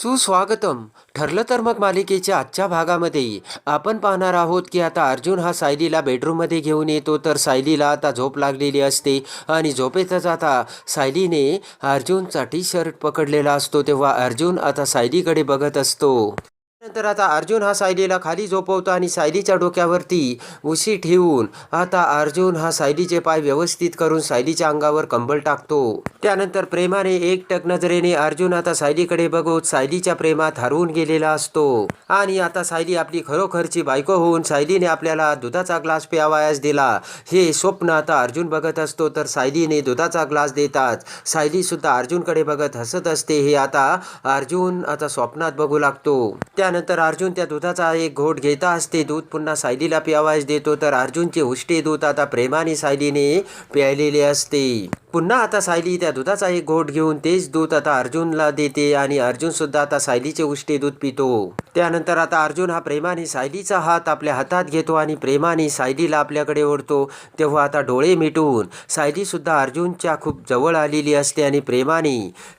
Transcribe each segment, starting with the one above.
सुस्वागतम. ठरलं तर मग मालिकेच्या आजच्या भागामध्ये आपण पाहणार आहोत की आता अर्जुन हा सायलीला बेडरूममध्ये घेऊन येतो तर सायलीला आता झोप लागलेली असते. आणि झोपेतच आता सायलीने अर्जुनचा टी शर्ट पकडलेला असतो तेव्हा अर्जुन आता सायलीकडे बघत असतो. नंतर आता अर्जुन हा सायलीला खाली झोपवतो आणि सायलीच्या डोक्यावरती उशी ठेवून आता अर्जुन हा सायलीचे पाय व्यवस्थित करून सायलीच्या अंगावर कंबल टाकतो. त्यानंतर प्रेमाने एकटक नजरेने अर्जुन आता सायलीकडे बघत सायलीच्या प्रेमात हरवून गेलेला असतो. आणि आता सायली आपली खरोखरची बायको होऊन सायलीने आपल्याला दुधाचा ग्लास प्यावायास दिला. हे स्वप्न आता अर्जुन बघत असतो तर सायलीने दुधाचा ग्लास देतात सायली सुद्धा अर्जुनकडे बघत हसत असते. हे आता अर्जुन आता स्वप्नात बघू लागतो. त्यानंतर अर्जुन त्या दुधाचा एक घोट घेता असते. दूध पुन्हा सायलीला प्यावायस देतो. तर अर्जुनचे उष्टे दूध आता प्रेमाने सायलीने प्यायलेले असते. पुन्हा आता सायली त्या दुधाचा एक घोट घेऊन तेच दूध आता अर्जुनला देते आणि अर्जुन सुद्धा आता सायलीचे उष्टे दूध पितो. त्यानंतर आता अर्जुन हा प्रेमाने सायलीचा हात आपल्या हातात घेतो आणि प्रेमाने सायलीला आपल्याकडे ओढतो. तेव्हा आता डोळे मिटून सायलीसुद्धा अर्जुनच्या खूप जवळ आलेली असते आणि प्रेमाने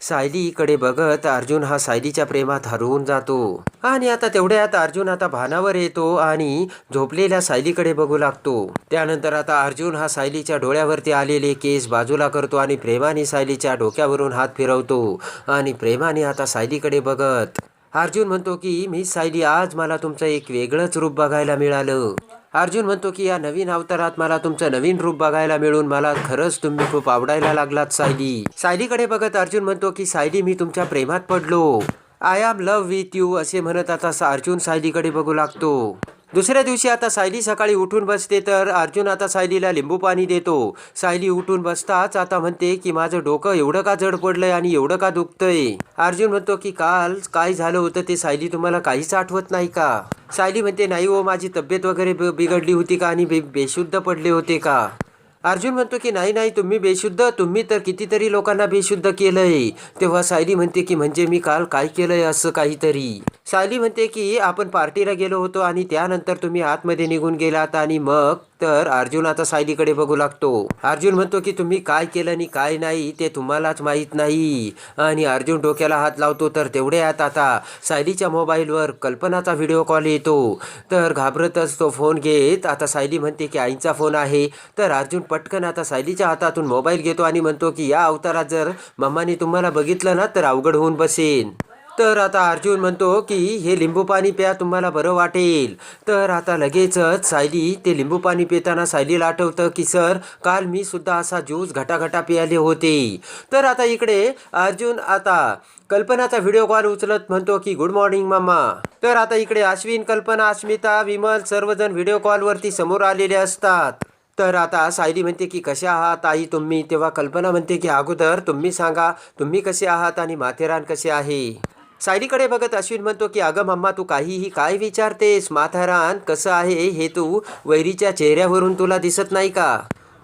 सायलीकडे बघत अर्जुन हा सायलीच्या प्रेमात हरवून जातो. आणि आता तेवढ्यात अर्जुन आता भानावर येतो आणि झोपलेल्या सायलीकडे बघू लागतो. त्यानंतर आता अर्जुन हा सायलीच्या डोळ्यावरती आलेले केस बाजूला करतो आणि प्रेमाने सायलीच्या डोक्यावरून हात फिरवतो. आणि प्रेमाने आता सायलीकडे बघत अर्जुन म्हणतो की मी सायली आज मला तुमचं एक वेगळंच रूप बघायला मिळालं. अर्जुन म्हणतो की या नवीन अवतारात मला तुमचं नवीन रूप बघायला मिळून मला खरंच तुम्ही खूप आवडायला लागलात सायली. सायलीकडे बघत अर्जुन म्हणतो की सायली मी तुमच्या प्रेमात पडलो. I am love with you असे म्हणत आता अर्जुन सायलीकडे बघू लागतो. दुसऱ्या दिवशी आता सायली सकाळी उठून बसते तर अर्जुन आता सायलीला लिंबू पाणी देतो. सायली उठून बसताच आता म्हणते की माझं डोकं एवढं का जड पडलंय आणि एवढं का दुखतंय? अर्जुन म्हणतो की काल काय झालं होतं ते सायली तुम्हाला काहीच आठवत नाही का? सायली म्हणते नाही हो माझी तब्येत वगैरे ब- बिघडली होती का आणि बे- बेशुद्ध पडले होते का? अर्जुन म्हणतो की नाही नाही तुम्ही बेशुद्ध तुम्ही तर कितीतरी लोकांना बेशुद्ध केलंय. तेव्हा सायली म्हणते की म्हणजे मी काल काय केलंय असं काहीतरी? सायली म्हणते की आपण पार्टीला गेलो होतो आणि त्यानंतर तुम्ही आतमध्ये निघून गेलात आणि मग तर अर्जुन आता सायलीकडे बघू लागतो. अर्जुन म्हणतो की तुम्ही काय केलं आणि काय नाही ते तुम्हालाच माहीत नाही. आणि अर्जुन डोक्याला हात लावतो तर तेवढ्यात आता. सायलीच्या मोबाईलवर कल्पनाचा व्हिडिओ कॉल येतो. तर घाबरतच तो फोन घेत. आता सायली म्हणते की आईचा फोन आहे. तर अर्जुन पटकन आता सायलीच्या हातातून मोबाईल घेतो आणि म्हणतो की या अवतारात जर मम्माने तुम्हाला बघितलं ना तर अवघड होऊन बसेन. तर आता अर्जुन म्हणतो की हे लिंबू पाणी प्या तुम्हाला बरं वाटेल. तर आता लगेचच सायली ते लिंबू पाणी पिताना सायलीला आठवतं की सर काल मी सुद्धा असा ज्यूस घटाघटा पियाले होते. तर आता इकडे अर्जुन आता कल्पनाचा व्हिडिओ कॉल उचलत म्हणतो की गुड मॉर्निंग मामा. तर आता इकडे अश्विन कल्पना अस्मिता विमल सर्वजण व्हिडिओ कॉलवरती समोर आलेले असतात. तर आता सायली म्हणते की कशा आहात आई तुम्ही? तेव्हा कल्पना म्हणते की अगोदर तुम्ही सांगा तुम्ही कसे आहात आणि माथेरान कसे आहे? सायलीकडे बघत अश्विन म्हणतो की अगं मम्मा तू काहीही काय विचारतेस? माथेरान कसं आहे हे तू वैरीच्या चेहऱ्यावरून तुला दिसत नाही का?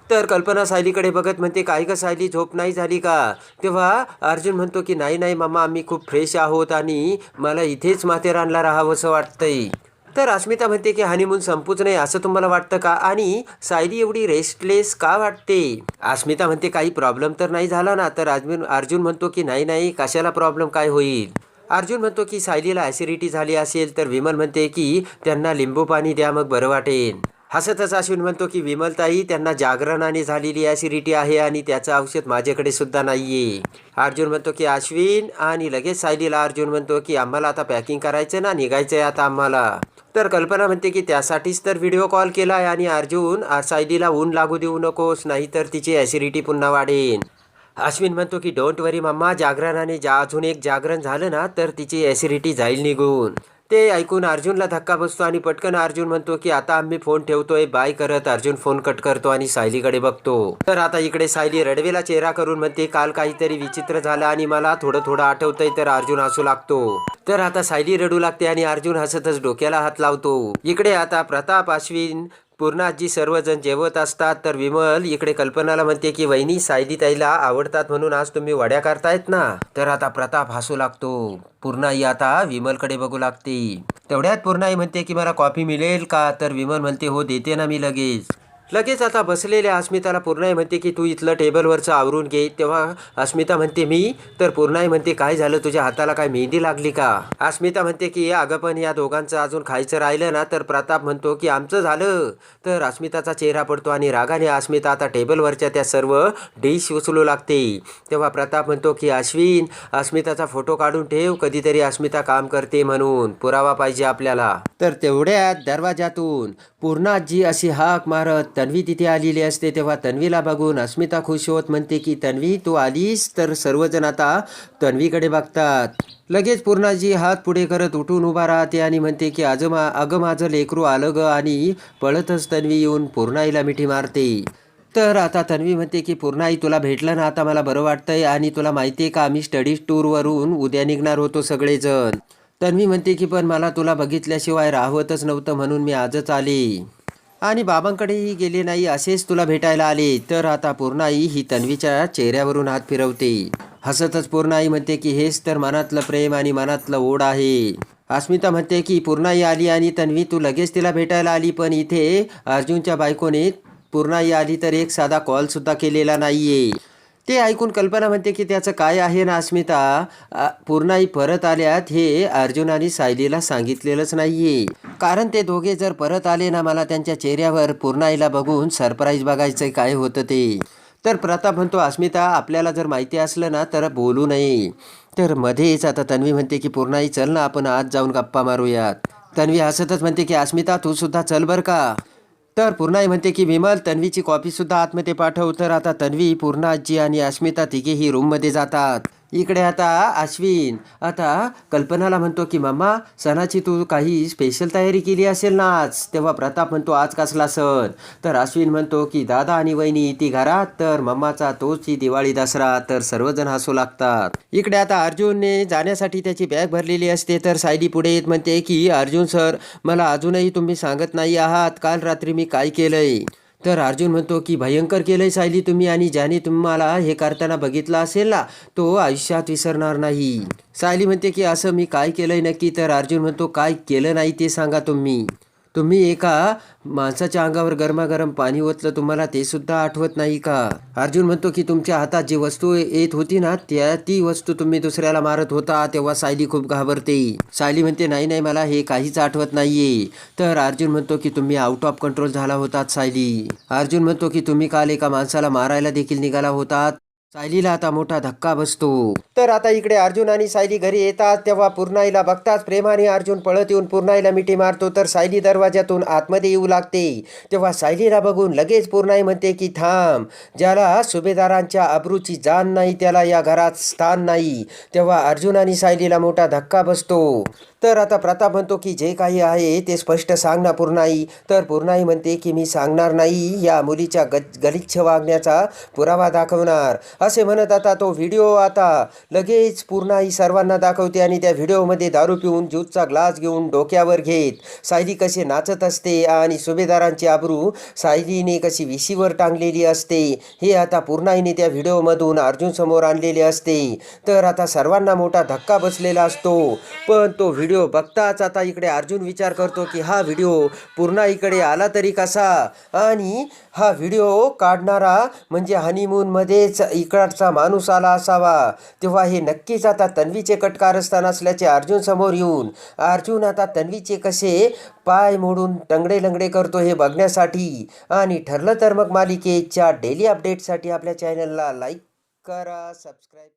तर कल्पना सायलीकडे बघत म्हणते काय का सायली झोप नाही झाली का? तेव्हा अर्जुन म्हणतो की नाही नाही मम्मा आम्ही खूप फ्रेश आहोत आणि मला इथेच माथेरानला राहावंसं वाटतंय. तर अस्मिता म्हणते की हनीमून संपूच नाही असं तुम्हाला वाटतं का? आणि सायली एवढी रेस्टलेस का वाटते? अस्मिता म्हणते काही प्रॉब्लेम तर नाही झाला ना? तर अर्जुन अर्जुन म्हणतो की नाही नाही कशाला प्रॉब्लेम काय होईल? अर्जुन म्हणतो की सायलीला ॲसिडिटी झाली असेल तर विमल म्हणते की त्यांना लिंबू पाणी द्या मग बरं वाटेल. हसतच अश्विन म्हणतो की विमलताई त्यांना जागरणाने झालेली ॲसिडिटी आहे आणि त्याचं औषध माझ्याकडे सुद्धा नाहीये. अर्जुन म्हणतो की अश्विन आणि लगेच सायलीला अर्जुन म्हणतो की आम्हाला आता पॅकिंग करायचं ना निघायचंय आता आम्हाला. तर कल्पना म्हणते की त्यासाठीच तर व्हिडिओ कॉल केला आहे आणि अर्जुन सायलीला ऊन लागू देऊ नकोस नाहीतर तिची ॲसिडिटी पुन्हा वाढेन अश्विन म्हणतो की डोंट वरी मम्मा जागरणाने जा अजून एक जागरण झालं ना तर तिची ॲसिडिटी जाईल निघून. ते ऐकून अर्जुनला धक्का बसतो आणि पटकन अर्जुन म्हणतो की आता आम्ही फोन ठेवतोय. बाय करत अर्जुन फोन कट करतो आणि सायलीकडे बघतो. तर आता इकडे सायली रडवेला चेहरा करून म्हणते काल काहीतरी विचित्र झालं आणि मला थोडं थोडं आठवतंय तर अर्जुन हसू लागतो. तर आता सायली रडू लागते आणि अर्जुन हसतच डोक्याला हात लावतो. इकडे आता प्रताप अश्विन पूर्णाजी सर्वजण जेवत असतात तर विमल इकडे कल्पनाला म्हणते की वहिनी सायली ताईला आवडतात म्हणून आज तुम्ही वड्या करतायत ना? तर आता प्रताप हसू लागतो. पूर्णाई आता विमलकडे बघू लागते. तेवढ्यात पूर्णाई म्हणते की मला कॉफी मिळेल का? तर विमल म्हणते हो देते ना मी लगेच. लगेच आता बसलेल्या अस्मिताला पूर्णाई म्हणते की तू इथलं टेबलवरचं आवरून घे. तेव्हा अस्मिता म्हणते मी? तर पूर्णाई म्हणते काय झालं? तुझ्या हाताला काय मेहंदी लागली का? अस्मिता म्हणते की अगं पण या दोघांचं अजून खायचं राहिलं ना तर प्रताप म्हणतो की आमचं झालं. तर अस्मिताचा चेहरा पडतो आणि रागाने अस्मिता आता टेबलवरच्या त्या सर्व डिश उचलू लागते. तेव्हा प्रताप म्हणतो की अश्विन अस्मिताचा फोटो काढून ठेव कधीतरी अस्मिता काम करते म्हणून. पुरावा पाहिजे आपल्याला. तर तेवढ्यात दरवाजातून पूर्णाजी अशी हाक मारत तन्वी तिथे आलेली असते तेव्हा तन्वीला बघून अस्मिता खुश होत म्हणते की तन्वी तू आलीस? तर सर्वजण आता तन्वीकडे बघतात. लगेच पूर्णाजी हात पुढे करत उठून उभा राहते आणि म्हणते की आज मा अगं माझं लेकरू आलं ग आणि पळतच तन्वी येऊन पूर्णाईला मिठी मारते. तर आता तन्वी म्हणते की पूर्णाई तुला भेटलं ना आता मला बरं वाटतंय आणि तुला माहिती आहे का आम्ही स्टडी टूरवरून उद्या निघणार होतो सगळेजण. तन्वी म्हणते की पण मला तुला बघितल्याशिवाय राहवतच नव्हतं म्हणून मी आजच आले. आणि बाबांकडेही गेले नाही असेच तुला भेटायला आले. तर आता पूर्णाई ही तन्वीच्या चेहऱ्यावरून हात फिरवते. हसतच पूर्णाई म्हणते की हेच तर मनातलं प्रेम आणि मनातलं ओढ आहे. अस्मिता म्हणते की पूर्णाई आली आणि तन्वी तू लगेच तिला भेटायला आली पण इथे अर्जुनच्या बायकोने पूर्णाई आली तर एक साधा कॉलसुद्धा केलेला नाहीये. ते ऐकून कल्पना म्हणते की त्याचं काय आहे ना अस्मिता? पूर्णाई परत आल्यात हे अर्जुनाने सायलीला सांगितलेलंच नाहीये. कारण ते दोघे जर परत आले ना मला त्यांच्या चेहऱ्यावर पूर्णाईला बघून सरप्राईज बघायचं काय होतं ते. तर प्रताप म्हणतो अस्मिता आपल्याला जर माहिती असलं ना तर बोलू नये. तर मध्येच आता तन्वी म्हणते की पूर्णाई चल ना आपण आज जाऊन गप्पा मारूयात. तन्वी हसतच म्हणते की अस्मिता तू सुद्धा चल बर का. तर पूर्णाई म्हणते की विमल तन्वीची कॉपीसुद्धा आतमध्ये पाठव. तर आता तन्वी पूर्णा आजी आणि अस्मिता तिघेही रूममध्ये जातात. इकडे आता अश्विन आता कल्पनाला म्हणतो की मम्मा सणाची तू काही स्पेशल तयारी केली असेल ना आज? तेव्हा प्रताप म्हणतो आज कसला सण? तर अश्विन म्हणतो की दादा आणि वहिनी ती घरात तर मम्माचा तोच ही दिवाळी दसरा तर सर्वजण हसू लागतात. इकडे आता अर्जुनने जाण्यासाठी त्याची बॅग भरलेली असते तर सायली पुढे येत म्हणते की अर्जुन सर मला अजूनही तुम्ही सांगत नाही आहात. काल रात्री मी काय केलंय? तर अर्जुन म्हणतो की भयंकर केलंय सायली तुम्ही आणि ज्याने तुम्हाला हे करताना बघितलं असेल ना तो आयुष्यात विसरणार नाही. सायली म्हणते की असं मी काय केलंय नक्की? तर अर्जुन म्हणतो काय केलं नाही ते सांगा तुम्ही. तुम्ही एका माणसाच्या अंगावर गरमागरम पाणी ओतलं तुम्हाला ते सुद्धा आठवत नाही का? अर्जुन म्हणतो की तुमच्या हातात जी वस्तू येत होती ना त्या ती वस्तू तुम्ही दुसऱ्याला मारत होता तेव्हा सायली खूप घाबरते. सायली म्हणते नाही नाही मला हे काहीच आठवत नाहीये. तर अर्जुन म्हणतो की तुम्ही आउट ऑफ कंट्रोल झाला होतात सायली. अर्जुन म्हणतो की तुम्ही काल एका माणसाला मारायला देखील निघाला होतात. सायलीला आता मोठा धक्का बसतो. तर आता इकडे अर्जुन आणि सायली घरी येतात. तेव्हा पूर्णाईला बघताच प्रेमाने अर्जुन पळत येऊन पूर्णाईला मिठी मारतो. तर सायली दरवाजातून आतमध्ये येऊ लागते. तेव्हा सायलीला बघून लगेच पूर्णाई म्हणते की थांब. ज्याला सुभेदारांच्या अब्रूची जाण नाही त्याला या घरात स्थान नाही. तेव्हा अर्जुन आणि सायलीला मोठा धक्का बसतो. तर आता प्रताप म्हणतो की जे काही आहे ते स्पष्ट सांग ना पूर्णाई. तर पूर्णाई म्हणते की मी सांगणार नाही. या मुलीच्या ग गलिच्छ वागण्याचा पुरावा दाखवणार. असे म्हणत आता तो व्हिडिओ आता लगेच पूर्णाई सर्वांना दाखवते आणि त्या व्हिडिओमध्ये दारू पिऊन ज्यूसचा ग्लास घेऊन डोक्यावर घेत. सायली कसे नाचत असते आणि सुभेदारांची आबरू सायलीने कशी विशीवर टांगलेली असते हे आता पूर्णाईने त्या व्हिडिओमधून अर्जुन समोर आणलेले असते. तर आता सर्वांना मोठा धक्का बसलेला असतो. पण तो व्हिडिओ बघताच आता इकडे अर्जुन विचार करतो की हा व्हिडिओ पूर्णा इकडे आला तरी कसा? आणि हा व्हिडिओ काढणारा म्हणजे हनीमूनमध्येच इकडचा माणूस आला असावा. तेव्हा हे नक्कीच आता तन्वीचे कटकारस्थान असल्याचे अर्जुन समोर येऊन अर्जुन आता तन्वीचे कसे पाय मोडून टंगडे लंगडे करतो हे बघण्यासाठी? आणि ठरलं तर मग मालिकेच्या डेली अपडेटसाठी आपल्या चॅनलला लाईक करा सबस्क्राईब